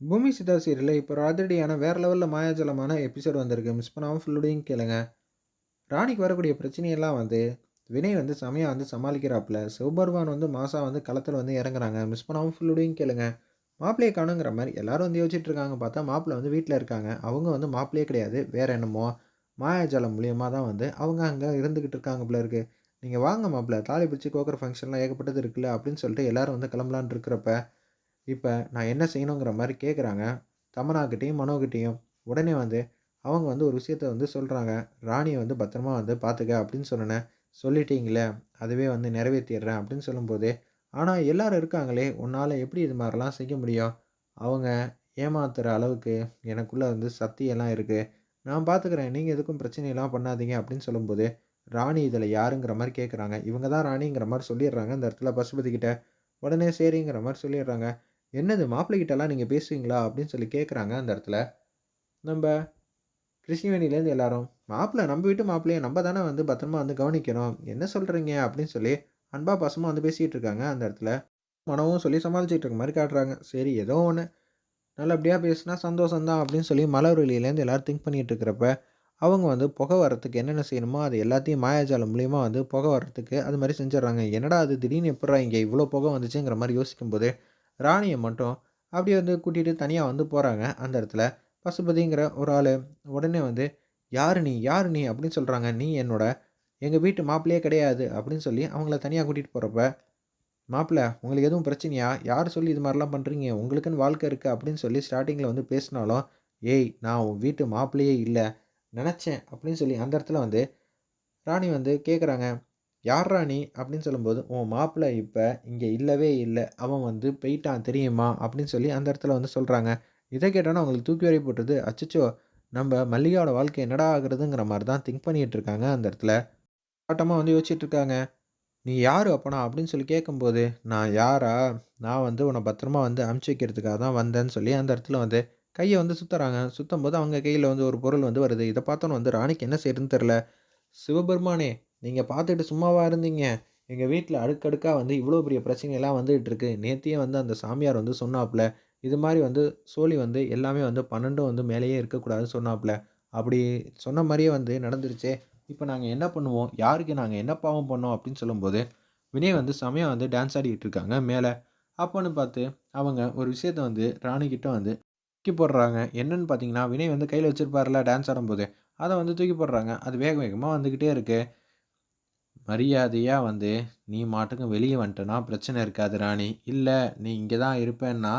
பூமி சிதா சீரியலில் இப்போ ஒரு அதிரடியான வேறு லெவலில் மாயாஜலமான எபிசோட் வந்திருக்கு. மிஸ் பண்ணாமல் ஃபுல்லோடையும் கேளுங்க. ராணிக்கு வரக்கூடிய பிரச்சனையெல்லாம் வந்து வினய் வந்து செமையாக வந்து சமாளிக்கிறாப்புல. சிவபர்வான் வந்து மாசா வந்து களத்தில் வந்து இறங்குறாங்க. மிஸ் பண்ணாமல் ஃபுல்லோடையும் கேளுங்க. மாப்பிள்ளையை காணுங்கிற மாதிரி எல்லாரும் வந்து யோசிச்சுட்டு இருக்காங்க பார்த்தா மாப்பிள்ளை வந்து வீட்டில் இருக்காங்க. அவங்க வந்து மாப்பிள்ளையே கிடையாது. வேறு என்னமோ மாயாஜாலம் மூலியமாக தான் வந்து அவங்க அங்கே இருந்துக்கிட்டு இருக்காங்க போல இருக்கு. நீங்கள் வாங்க மாப்பிள்ளை தாலி பிடிச்சி கோக்குற ஃபங்க்ஷன்லாம் ஏகப்பட்டது இருக்குல்ல அப்படின்னு சொல்லிட்டு எல்லாரும் வந்து கிளம்பலான் இருக்கிறப்ப இப்போ நான் என்ன செய்யணுங்கிற மாதிரி கேட்குறாங்க தமனாக்கிட்டேயும் மனோகிட்டேயும் உடனே வந்து அவங்க வந்து ஒரு விஷயத்த வந்து சொல்கிறாங்க ராணியை வந்து பத்திரமா வந்து பார்த்துக்க அப்படின்னு சொன்னேன். சொல்லிட்டீங்களே அதுவே வந்து நிறைவேற்றிடுறேன் அப்படின்னு சொல்லும்போது ஆனால் எல்லோரும் இருக்காங்களே உன்னால் எப்படி இது மாதிரிலாம் செய்ய முடியும்? அவங்க ஏமாத்துகிற அளவுக்கு எனக்குள்ளே வந்து சக்தியெல்லாம் இருக்குது நான் பார்த்துக்கிறேன் நீங்கள் எதுக்கும் பிரச்சனையெல்லாம் பண்ணாதீங்க அப்படின்னு சொல்லும்போது ராணி இதில் யாருங்கிற மாதிரி கேட்குறாங்க இவங்க தான் ராணிங்கிற மாதிரி சொல்லிடுறாங்க. இந்த இடத்துல பசுபதி கிட்ட உடனே சரிங்கிற மாதிரி சொல்லிடுறாங்க. என்னது மாப்பிள்ளைகிட்டலாம் நீங்கள் பேசுவீங்களா அப்படின்னு சொல்லி கேட்குறாங்க அந்த இடத்துல. நம்ம கிருஷ்ணவேணிலேருந்து எல்லாரும் மாப்பிள்ளை நம்ம வீட்டு மாப்பிள்ளையை நம்ம தானே வந்து பத்திரமா வந்து கவனிக்கணும். என்ன சொல்கிறீங்க அப்படின்னு சொல்லி அன்பா பாசமாக வந்து பேசிகிட்டு இருக்காங்க அந்த இடத்துல. மனவும் சொல்லி சமாளிச்சுட்டு இருக்க மாதிரி காட்டுறாங்க. சரி ஏதோ ஒன்று நல்லபடியாக பேசினா சந்தோஷம்தான் அப்படின்னு சொல்லி மலர்வெளியிலேருந்து எல்லோரும் திங்க் பண்ணிகிட்டு இருக்கிறப்ப அவங்க வந்து புகை வரத்துக்கு என்னென்ன செய்யணுமோ அது எல்லாத்தையும் மாயாஜாலம் மூலியமாக வந்து புகை வரத்துக்கு அது மாதிரி செஞ்சிடறாங்க. என்னடா அது? திடீர்னு எப்படா இங்கே இவ்வளோ புகை வந்துச்சுங்கிற மாதிரி யோசிக்கும்போது ராணியை மட்டும் அப்படியே வந்து கூட்டிகிட்டு தனியாக வந்து போகிறாங்க அந்த இடத்துல பசுபதிங்கிற ஒரு ஆள் உடனே வந்து யார் நீ? யார் நீ? அப்படின்னு சொல்கிறாங்க நீ என்னோட எங்கள் வீட்டு மாப்பிள்ளையே கிடையாது. அப்படின்னு சொல்லி அவங்கள தனியாக கூட்டிகிட்டு போகிறப்ப மாப்பிள்ளை உங்களுக்கு எதுவும் பிரச்சனையா? யார் சொல்லி இது மாதிரிலாம் பண்ணுறீங்க உங்களுக்குன்னு வாழ்க்கை இருக்குது அப்படின்னு சொல்லி ஸ்டார்டிங்கில் வந்து பேசினாலும் ஏய் நான் உன் வீட்டு மாப்பிள்ளையே இல்லை. நினச்சேன். அப்படின்னு சொல்லி அந்த இடத்துல வந்து ராணி வந்து கேட்குறாங்க யார் ராணி அப்படின்னு சொல்லும்போது உன் மாப்பிள்ளை இப்போ இங்கே இல்லவே இல்லை. அவன் வந்து போயிட்டான் தெரியுமா? அப்படின்னு சொல்லி அந்த இடத்துல வந்து சொல்கிறாங்க இதை கேட்டோன்னா அவங்களுக்கு தூக்கி வரை போட்டுருது. அச்சோ நம்ம மல்லிகாவோட வாழ்க்கை என்னடா ஆகுறதுங்கிற மாதிரி தான் திங்க் பண்ணிகிட்டு இருக்காங்க அந்த இடத்துல. ஆட்டமாக வந்து யோசிச்சுட்டு இருக்காங்க. நீ யார் அப்பனா? அப்படின்னு சொல்லி கேட்கும்போது நான் யாரா? நான் வந்து உன்னை பத்திரமா வந்து அமுச்சு வைக்கிறதுக்காக தான் வந்தேன்னு சொல்லி அந்த இடத்துல வந்து கையை வந்து சுற்றுறாங்க சுற்றும் போது அவங்க கையில் வந்து ஒரு பொருள் வந்து வருது. இதை பார்த்தோன்னு வந்து ராணிக்கு என்ன செய்யறதுன்னு தெரில சிவபெருமானே நீங்கள் பார்த்துட்டு சும்மாவாக இருந்தீங்க. எங்கள் வீட்டில் அடுக்கடுக்காக வந்து இவ்வளோ பெரிய பிரச்சனையெல்லாம் வந்துகிட்டு இருக்கு நேத்தியே வந்து அந்த சாமியார் வந்து சொன்னாப்புல இது மாதிரி வந்து சோழி வந்து எல்லாமே வந்து பன்னெண்டும் வந்து மேலேயே இருக்கக்கூடாதுன்னு சொன்னாப்புல அப்படி சொன்ன மாதிரியே வந்து நடந்துருச்சே. இப்போ நாங்கள் என்ன பண்ணுவோம்? யாருக்கு நாங்கள் என்ன பாவம் பண்ணோம் அப்படின்னு சொல்லும்போது வினய் வந்து செமையாக வந்து டான்ஸ் ஆடிக்கிட்டு இருக்காங்க மேலே. அப்போன்னு பார்த்து அவங்க ஒரு விஷயத்த வந்து ராணிக்கிட்ட வந்து தூக்கி போடுறாங்க. என்னன்னு பார்த்தீங்கன்னா வினய் வந்து கையில் வச்சுருப்பார்ல டான்ஸ் ஆடும்போது. அதை வந்து தூக்கி போடுறாங்க. அது வேக வேகமாக வந்துக்கிட்டே இருக்குது மரியாதையாக வந்து நீ மாட்டுக்கு வெளியே வந்துட்டனா பிரச்சனை இருக்காது ராணி. இல்லை நீ இங்கே தான் இருப்பேன்னா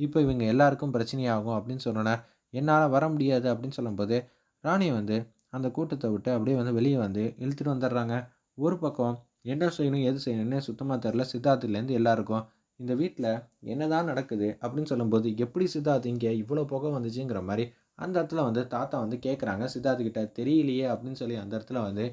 இப்போ இவங்க எல்லாருக்கும் பிரச்சனையாகும் அப்படின்னு சொன்னோன்னே என்னால் வர முடியாது அப்படின்னு சொல்லும்போது ராணி வந்து அந்த கூட்டத்தை விட்டு அப்படியே வந்து வெளியே வந்து இழுத்துட்டு வந்துடுறாங்க. ஒரு பக்கம் என்ன செய்யணும் எது செய்யணும்னு சுத்தமாக தெரில சித்தார்த்துலேருந்து எல்லாருக்கும் இந்த வீட்டில் என்ன தான் நடக்குது? அப்படின்னு சொல்லும்போது எப்படி சித்தார்த் இங்கே இவ்வளோ புகை வந்துச்சுங்கிற மாதிரி அந்த இடத்துல வந்து தாத்தா வந்து கேட்குறாங்க சித்தார்த்துக்கிட்ட தெரியலையே அப்படின்னு சொல்லி அந்த இடத்துல வந்து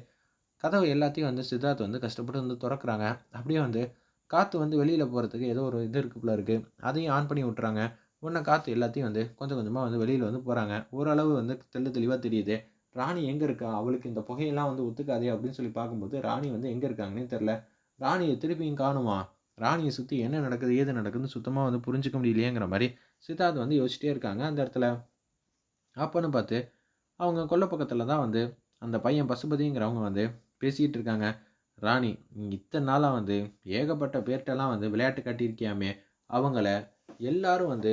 கதவு எல்லாத்தையும் வந்து சித்தார்த் வந்து கஷ்டப்பட்டு வந்து திறக்கிறாங்க. அப்படியே வந்து காற்று வந்து வெளியில் போகிறதுக்கு ஏதோ ஒரு இது இருக்குள்ள இருக்குது அதையும் ஆன் பண்ணி விட்றாங்க உடனே காற்று எல்லாத்தையும் வந்து கொஞ்சம் கொஞ்சமாக வந்து வெளியில் வந்து போகிறாங்க ஓரளவு வந்து தெள்ள தெளிவாக தெரியுது. ராணி எங்கே இருக்கா? அவளுக்கு இந்த புகையெல்லாம் வந்து ஒத்துக்காதே அப்படின்னு சொல்லி பார்க்கும்போது ராணி வந்து எங்கே இருக்காங்கன்னே தெரில ராணியை திருப்பியும் காணுமா? ராணியை சுற்றி என்ன நடக்குது ஏது நடக்குதுன்னு சுத்தமாக வந்து புரிஞ்சிக்க முடியலையேங்கிற மாதிரி சித்தார்த் வந்து யோசிச்சிட்டே இருக்காங்க அந்த இடத்துல. அப்போன்னு பார்த்து அவங்க கொல்ல பக்கத்தில் தான் வந்து அந்த பையன் பசுபதிங்கிறவங்க வந்து பேசிக்கிட்டு இருக்காங்க ராணி இத்தனை நாளாக வந்து ஏகப்பட்ட பேர்கிட்டலாம் வந்து விளையாட்டு காட்டியிருக்கியாமே அவங்கள எல்லாரும் வந்து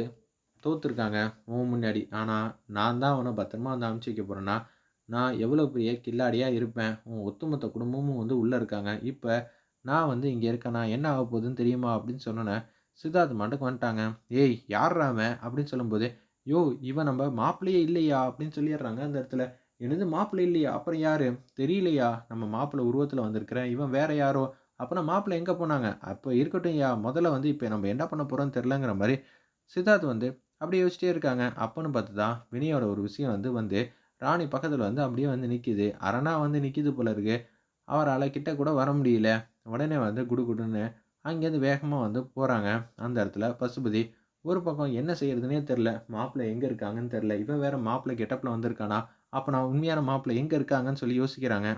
தோற்றுருக்காங்க உன் முன்னாடி. ஆனால் நான் தான் அவனை பத்திரமா வந்து அமுச்சு வைக்க போகிறேன்னா நான் எவ்வளோ பெரிய கில்லாடியாக இருப்பேன். உன் ஒத்துமொத்த குடும்பமும் வந்து உள்ளே இருக்காங்க. இப்போ நான் வந்து இங்கே இருக்கேனா? என்ன ஆக போகுதுன்னு தெரியுமா? அப்படின்னு சொன்னோன்னே சித்தார்த் மண்டக்கு வந்துட்டாங்க. ஏய் யார்றாம அப்படின்னு சொல்லும்போது யோ இவன் நம்ம மாப்பிள்ளையே இல்லையா? அப்படின்னு சொல்லிடுறாங்க அந்த இடத்துல. எனது மாப்பிள்ளை இல்லையா? அப்புறம் யார்? தெரியலையா? நம்ம மாப்பிள்ளை உருவத்தில் வந்திருக்கிறேன் இவன் வேற யாரோ? அப்புறம் மாப்பிள்ளை எங்கே போனாங்க? அப்போ இருக்கட்டும் யா முதல்ல வந்து இப்போ நம்ம என்ன பண்ண போகிறோம்னு தெரிலங்கிற மாதிரி சித்தார்த் வந்து அப்படியே யோசிச்சிட்டே இருக்காங்க. அப்போன்னு பார்த்து தான் வினியோட ஒரு விஷயம் வந்து வந்து ராணி பக்கத்தில் வந்து அப்படியே வந்து நிற்கிது அரணா வந்து நிற்கிது போல இருக்கு. அவரால் கிட்ட கூட வர முடியல. உடனே வந்து குடு குடுன்னு அங்கேருந்து வேகமாக வந்து போகிறாங்க அந்த இடத்துல பசுபதி ஒரு பக்கம் என்ன செய்யறதுனே தெரில மாப்பிள்ளை எங்கே இருக்காங்கன்னு தெரில இவன் வேறு மாப்பிள்ளை கெட்டப்பில் வந்திருக்கானா? அப்போ நான் உண்மையான மாப்பிள்ளை எங்கே இருக்காங்கன்னு சொல்லி யோசிக்கிறாங்க.